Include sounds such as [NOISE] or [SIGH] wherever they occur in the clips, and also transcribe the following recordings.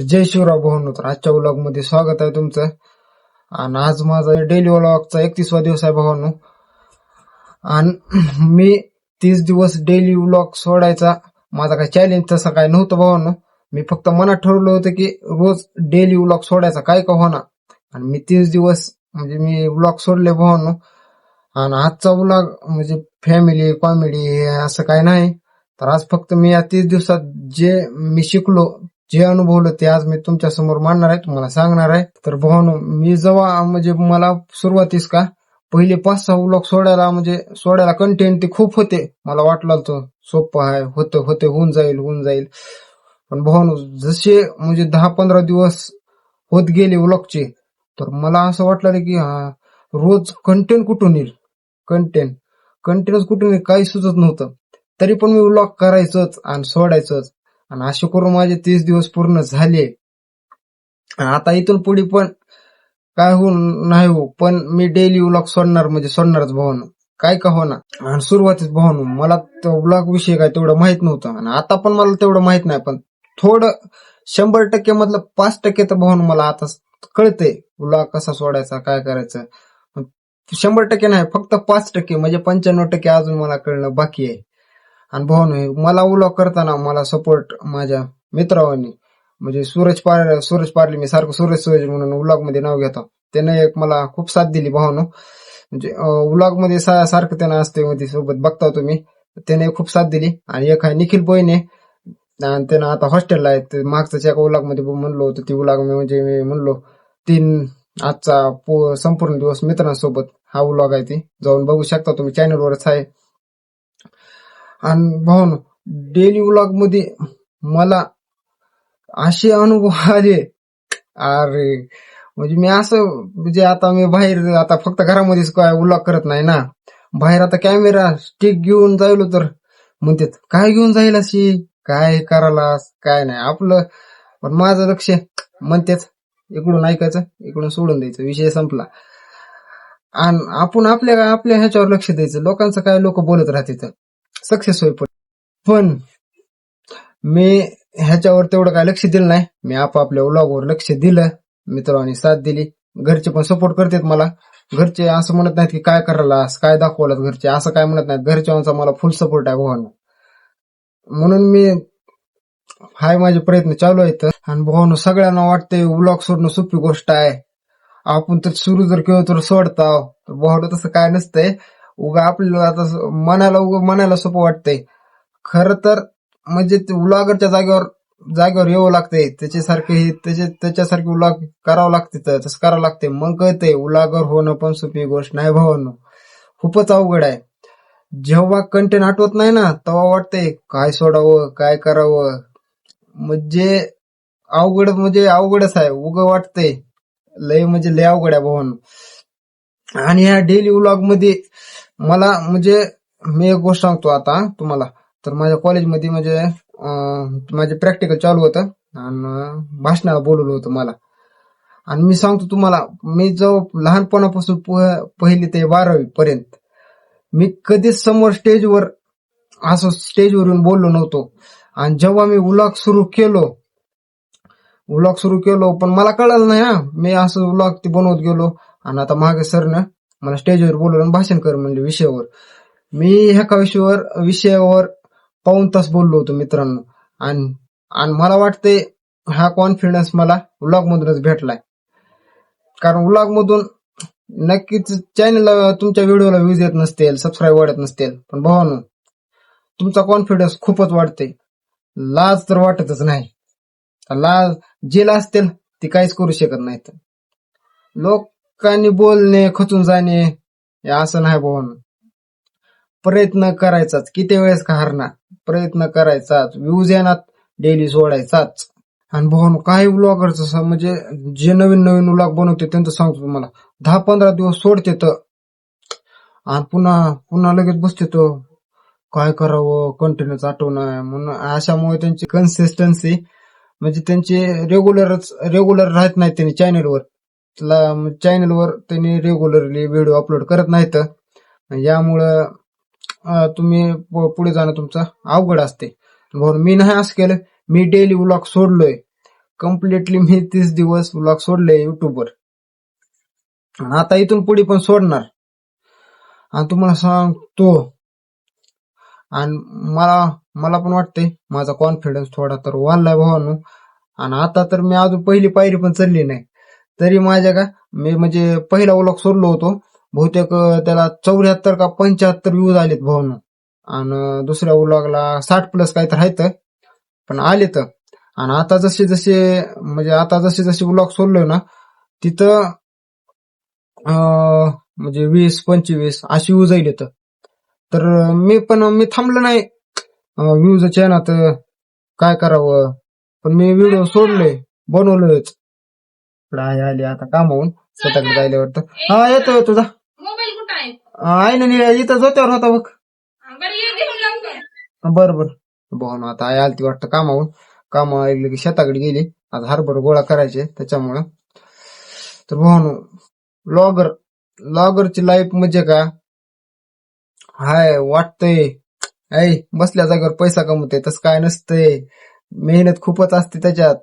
जय शिवराव भाऊ तर आजच्या व्लॉगमध्ये स्वागत आहे तुमचं. आणि आज माझा डेली व्लॉगचा एकतीसवा दिवस आहे भावांनो आणि [CLEARS THROAT] मी तीस दिवस डेली व्लॉग सोडायचा माझा काही चॅलेंज तसा काय नव्हतं भवानो मी फक्त मनात ठरवलं होतं की रोज डेली व्लॉग सोडायचा काय का होणार आणि मी तीस दिवस म्हणजे मी व्लॉग सोडले भावांनो आणि आजचा व्लॉग म्हणजे फॅमिली कॉमेडी असं काय नाही. तर आज फक्त मी या तीस दिवसात जे मी शिकलो जे अनुभवलं ते आज मी तुमच्यासमोर मांडणार आहे तुम्हाला सांगणार आहे. तर भावानो मी जेव्हा म्हणजे मला सुरुवातीस का पहिले पाच सहा व्लॉग सोडायला म्हणजे सोडायला कंटेंट ते खूप होते. मला वाटलं तो सोपं आहे होतं होते होऊन जाईल होऊन जाईल. पण भावानो जसे म्हणजे दहा पंधरा दिवस होत गेले व्लॉगचे तर मला असं वाटलं की हा, रोज कंटेंट कुठून येईल? कंटेंट कंटेंट कुठून येईल? काही सुचत नव्हतं. तरी पण मी व्लॉग करायचंच आणि सोडायचंच. आणि असे करून माझे तीस दिवस पूर्ण झाले. आणि आता इथून पुढे पण काय हो नाही हो पण मी डेली व्लॉग सोडणार म्हणजे सोडणारच भावानं काय का होणार? आणि सुरुवातीच भावानं मला व्लॉग विषयी काय तेवढं माहीत नव्हतं. आणि आता पण मला तेवढं माहीत नाही पण थोडं शंभर टक्के मधलं पाच टक्के तर भावानं मला आता कळतंय व्लॉग कसा सोडायचा काय करायचं. शंभर टक्के नाही फक्त पाच टक्के म्हणजे पंच्याण्णव टक्के अजून मला कळणं बाकी आहे. आणि भाऊ मला व्लॉग करताना मला सपोर्ट माझ्या मित्रांनी म्हणजे सूरज पार सूरज पारली मी सारखं सूरज सूरज म्हणून व्लॉगमध्ये नाव घेतो. त्याने एक मला खूप साथ दिली भावानं म्हणजे व्लॉगमध्ये सा- सारखं त्यानं असते मध्ये सोबत बघता तुम्ही. त्याने खूप साथ दिली. आणि एक आहे निखिल बोईने आणि त्यानं आता हॉस्टेलला आहे. ते एका व्लॉगमध्ये म्हणलो होतो ती व्लॉग म्हणजे मी म्हणलो तीन आजचा पो- संपूर्ण दिवस मित्रांसोबत हा व्लॉग आहे ती. जाऊन बघू शकता तुम्ही. चॅनलवरच आहे. आणि भाऊ डेली व्लॉगमध्ये मला असे अनुभव आले. अरे म्हणजे मी असं म्हणजे आता मी बाहेर आता फक्त घरामध्येच काय व्लॉग करत नाही ना. बाहेर आता कॅमेरा स्टिक घेऊन जायलो तर म्हणतात काय घेऊन जाईल अशी काय करायला काय नाही. आपलं पण माझं लक्ष म्हणतेच इकडून ऐकायचं इकडून सोडून द्यायचं. विषय संपला. आणि आपण आपल्या आपल्या ह्याच्यावर लक्ष द्यायचं. लोकांचं काय लोक बोलत राहते तर सक्सेस होईपर्यंत पण मी ह्याच्यावर तेवढं काय लक्ष दिलं नाही. मी आपापल्या व्लॉगवर लक्ष दिलं. मित्रांनी साथ दिली. घरचे पण सपोर्ट करतात मला. घरचे असं म्हणत नाहीत की काय करायला काय दाखवलं घरचे असं काय म्हणत नाहीत. घरच्यांचा मला फुल सपोर्ट आहे भावानं. म्हणून मी हाय माझे प्रयत्न चालू आहेत. आणि भावानं सगळ्यांना वाटतंय व्लॉग सोडणं सोपी गोष्ट आहे. आपण तर सुरू जर केव्हा तर सोडताव. तर भावाला तसं काय नसतंय. उगा आपल्याला आता मनाला उगा मनाला सोपं वाटतंय. खरं तर म्हणजे उलागरच्या जागेवर जागेवर येऊ लागते त्याच्यासारखे हे त्याच्या त्याच्यासारखे उलाग करावं लागते तर तसं करावं लागते मग कळतंय उलागर होणं पण सोपी गोष्ट नाही भावानं खूपच अवघड आहे. जेव्हा कंटेंट आठवत नाही ना तेव्हा वाटतंय काय सोडावं काय करावं. म्हणजे अवघड म्हणजे अवघडच आहे. उग वाटतंय. लय म्हणजे लय अवघड आहे भावानं आणि ह्या डेली व्लॉगमध्ये मला म्हणजे मी एक गोष्ट सांगतो आता तुम्हाला. तर माझ्या कॉलेजमध्ये म्हणजे माझे प्रॅक्टिकल चालू होतं आणि भाषणाला बोलवलं होतं मला. आणि मी सांगतो तुम्हाला मी जो लहानपणापासून प- पहिली ते बारावी पर्यंत मी कधीच समोर स्टेजवर असं स्टेजवर येऊन बोललो नव्हतो. आणि जेव्हा मी व्लॉग सुरू केलो व्लॉग सुरू केलो पण मला कळलं नाही हा मी असं व्लॉग ते बनवत गेलो. आणि आता मागे सरनं मला स्टेजवर बोलवलं आणि भाषण कर म्हणले विषयावर. मी ह्या विषयावर विषयावर पाऊन तास बोललो होतो मित्रांनो. आणि आणि मला वाटते हा कॉन्फिडन्स मला व्लॉग मधूनच भेटलाय. कारण व्लॉग मधून नक्कीच चॅनलला तुमच्या व्हिडिओला व्ह्यूज येत नसतील सबस्क्राईब वाढत नसतील. पण भावानो तुमचा कॉन्फिडन्स खूपच वाढते लाज तर वाटतच नाही. लाज जे असतील ती काहीच करू शकत नाहीत. लोक लोकांनी बोलणे खचून जाणे हे असं नाही भावानो प्रयत्न करायचाच. किती वेळेस का हरणार? प्रयत्न करायचाच. व्ह्यूज येणार डेली सोडायचाच. आणि भावानो काही ब्लॉगरच म्हणजे जे नवीन नवीन व्लॉग बनवते त्यांचं सांगतो तुम्हाला. दहा पंधरा दिवस सोडते तर. आणि पुन्हा पुन्हा लगेच बसते तो. काय करावं? कंटिन्यूच आठवणं म्हणून. अशामुळे त्यांची कन्सिस्टन्सी म्हणजे त्यांचे रेग्युलरच रेग्युलर राहत नाही त्यांनी चॅनेलवर चॅनलवर त्यांनी रेग्युलरली व्हिडिओ अपलोड करत नाहीत. यामुळं तुम्ही प- पुढे जाणं तुमचं अवघड असते. म्हणून मी नाही असं केलं. मी डेली व्लॉग सोडलोय. कम्प्लिटली मी तीस दिवस व्लॉग सोडले युट्यूबवर आता इथून पुढे पण सोडणार. आणि तुम्हाला सांगतो. आणि मला मला पण वाटतंय माझा कॉन्फिडन्स थोडा तर वाढलाय भावानो. आणि आता तर मी अजून पहिली पायरी पण चढली नाही. तरी माझ्या का मी म्हणजे पहिला व्लॉग सोडलो होतो. बहुतेक त्याला चौऱ्याहत्तर का पंच्याहत्तर व्ह्यूज आलेत भावानो. आणि दुसऱ्या व्लॉगला साठ प्लस काही तर आहेत. पण आलेत. आणि आता जसे जसे म्हणजे आता जसे जसे व्लॉग सोडलोय ना तिथं म्हणजे वीस पंचवीस अशी व्ह्यूज आली तर मी पण मी थांबलो नाही व्ह्यूज चॅनात काय करावं. पण मी व्हिडिओ सोडले बनवलोच आहे आली आता कामावून स्वतःकडे जायला वाटतं. हा येतो जा. मोबाईल कुठं आहे? आहे ना निळ्या इथं जोत्यावर होता बघ. बरं ये घेऊन लवकर बर बर. भाऊ ना आता आई आलती वाटतं कामावून काम ऐकलं की शेताकडे गेली. आता हरभर गोळा करायचे त्याच्यामुळं. तर भाऊ लॉगर लॉगरची लाईफ म्हणजे का? हाय वाटतंय. ऐ बसल्या जागेवर पैसा कमवते तसं काय नसतंय. मेहनत खूपच असते त्याच्यात.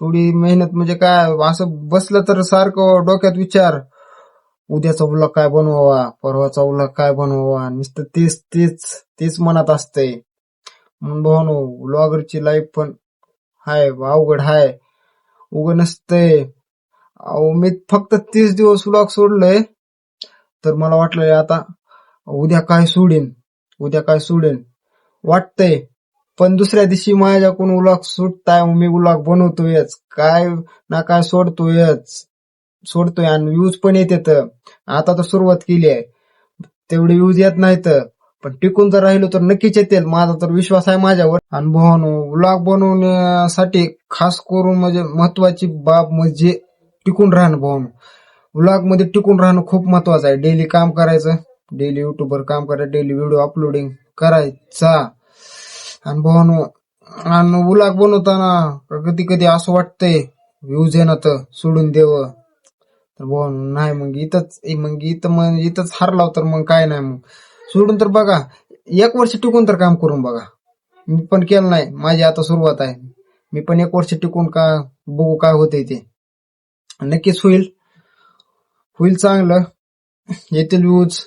थोडी मेहनत म्हणजे काय असं बसलं तर सारखं डोक्यात विचार उद्याचा उलग काय बनवावा परवाचा उलग काय बनवावा नुसतं तेच तेच तेच मनात असतंय. म्हणून भावानो व्लॉगरची लाईफ पण हाय अवघड हाय उघड नसतंय. अहो मी फक्त तीस दिवस व्लॉग सोडलंय तर मला वाटलंय आता उद्या काय सोडेन उद्या काय सोडेन. वाटतंय. पण दुसऱ्या दिवशी माझ्याकडून उलॉग सुटताय मी उलॉग बनवतोयच. काय ना काय सोडतोयच. सोडतोय आणि व्ह्यूज पण येतात. आता तर सुरुवात केली आहे. तेवढे व्ह्यूज येत नाही तर पण टिकून जर राहिलो तर नक्कीच येतील. माझा तर विश्वास आहे माझ्यावर. आणि भावानो व्लॉग बनवण्यासाठी खास करून म्हणजे महत्वाची बाब म्हणजे टिकून राहणं भाऊन व्लॉगमध्ये टिकून राहणं खूप महत्वाचं आहे. डेली काम करायचं. डेली युट्यूबवर काम करायचं डेली व्हिडिओ अपलोडिंग करायचा. आणि भावानो आणि उलाग बनवताना कधी कधी असं वाटतंय व्ह्यूज येणं तर सोडून देव. तर भावानो नाही मग इथंच मग इथं मग इथंच हारलाव तर मग काय नाही मग. सोडून तर बघा एक वर्ष टिकून तर काम करून बघा. मी पण केलं नाही माझी आता सुरुवात आहे. मी पण एक वर्ष टिकून का बघू काय होते ते. नक्कीच होईल. होईल चांगलं. येतील व्ह्यूज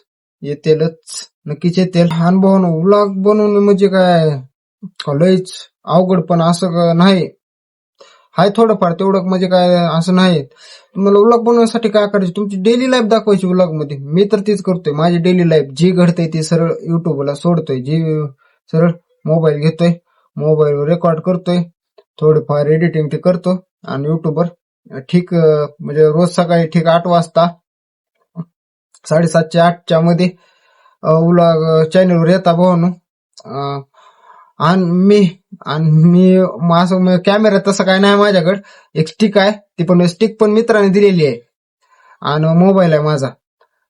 येतीलच. नक्कीच येतील. अनुभव व्लॉग बनवणं म्हणजे काय? लयच अवघड पण असं नाही? हाय थोडंफार तेवढं म्हणजे काय असं नाही. तुम्हाला व्लॉग बनवण्यासाठी काय करायचं? तुमची डेली लाईफ दाखवायची व्लॉगमध्ये. मी तर तीच करतोय. माझी डेली लाईफ जी घडते ती सरळ युट्यूबला सोडतोय. जी सरळ मोबाईल घेतोय मोबाईलवर रेकॉर्ड करतोय थोडंफार एडिटिंग ते करतो आणि युट्यूबवर ठीक अं, म्हणजे रोज सकाळी ठीक आठ वाजता साडेसातच्या आठच्या मध्ये व्लॉग चॅनलवर येता भावानो. आणि मी आणि मी माझं असं कॅमेरा तसं काय नाही माझ्याकडे. एक स्टिक आहे ती पण स्टिक पण मित्राने दिलेली आहे. आणि मोबाईल आहे माझा.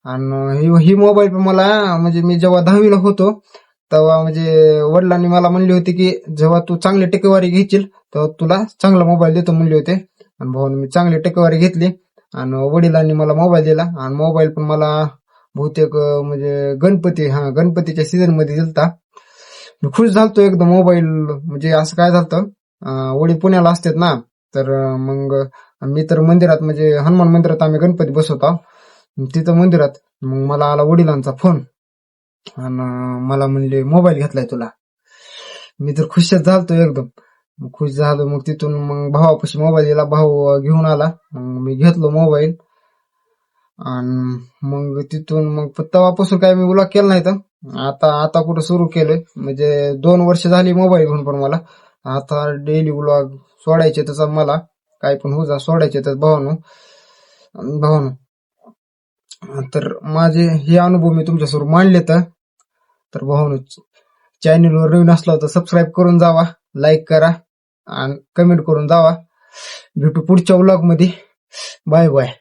आणि ही- ही मोबाईल पण मला म्हणजे मी जेव्हा दहावीला होतो तेव्हा म्हणजे वडिलांनी मला म्हणले होते की जेव्हा तू चांगली टक्केवारी घेशील तेव्हा तुला चांगला मोबाईल देतो म्हणले होते. आणि भाऊन मी चांगली टक्केवारी घेतली. आणि वडिलांनी मला मोबाईल दिला. आणि मोबाईल पण मला बहुतेक म्हणजे गणपती हा गणपतीच्या सीझनमध्ये दिलता. मी खुश झालतो एकदम मोबाईल म्हणजे असं काय झालं वडील पुण्याला असतात ना तर मग मी तर मंदिरात म्हणजे हनुमान मंदिरात आम्ही गणपती बसवतो तिथं मंदिरात मग मला आला वडिलांचा फोन आणि मला म्हणले मोबाईल घेतलाय तुला. मी तर खुशच झालतो एकदम. मग खुश झालो मग तिथून मग भावापाशी मोबाईल दिला भाऊ घेऊन आला. मग मी घेतलो मोबाईल आणि मग तिथून मग तेव्हापासून काय मी ब्लॉग केला नाही तर. आता आता कुठं सुरू केलंय? म्हणजे दोन वर्ष झाली मोबाईल घेऊन पण मला. आता डेली ब्लॉग सोडायचे तसं मला. काय पण होऊ जा सोडायचे तर भावानो. भावानो तर माझे हे अनुभव मी तुमच्यासमोर मांडले तर तर भावानो चॅनलवर नवीन असला तर सबस्क्राईब करून जावा लाईक करा आणि कमेंट करून जावा. भेटू पुढच्या ब्लॉगमध्ये बाय बाय